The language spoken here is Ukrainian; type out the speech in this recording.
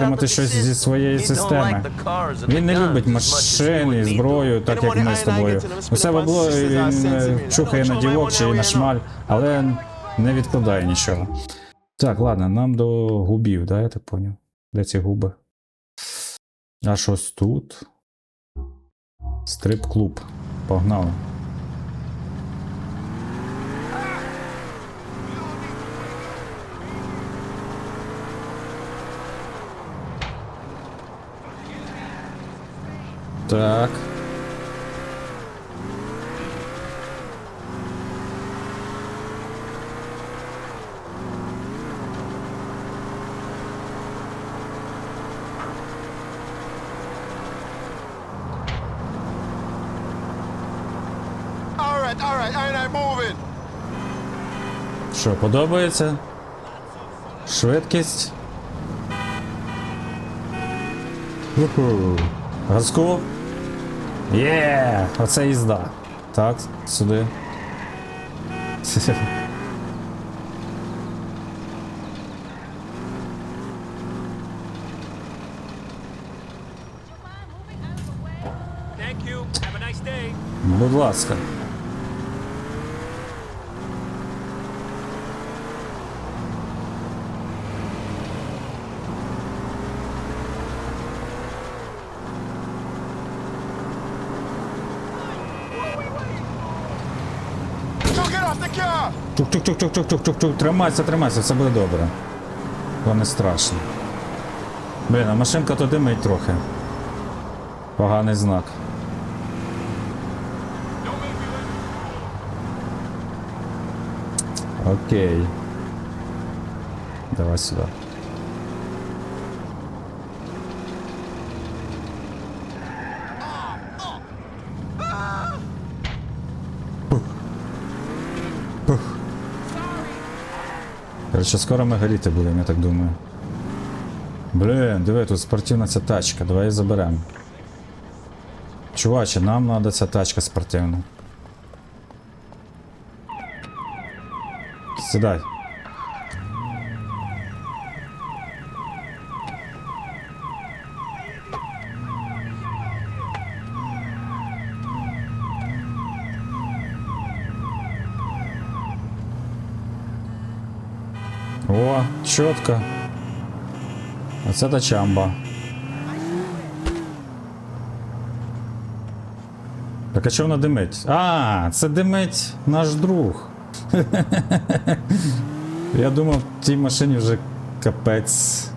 отримати щось зі своєї системи. Він не любить машини, зброю, так як ми з тобою. Усе бабло він е, чухає на дівок чи на шмаль, але не відкладає нічого. Так, ладно, нам до губів, да, я так поняв? Де ці губи? А щось тут. Стрип-клуб. Погнали. Так. All right, all right, ain't I moving? Що, подобається? Швидкість. Газку. Є, оце їзда. Так, сюди. Будь ласка. Тук-тук-тук-тук-тук-тук-тук. Тримайся, тримайся, все буде добре. Бо не страшно. Блін, а машинка то димить трохи. Поганий знак. Окей. Давай сюди. Короче, скоро ми горіти будемо, я так думаю. Блін, диви, тут спортивна ця тачка, давай її заберемо. Чуваче, нам треба ця тачка спортивна. Сідай. О, чітко. Оце та чамба. Так а чого вона димить? А, це димить наш друг. Я думав, тій машині вже капець.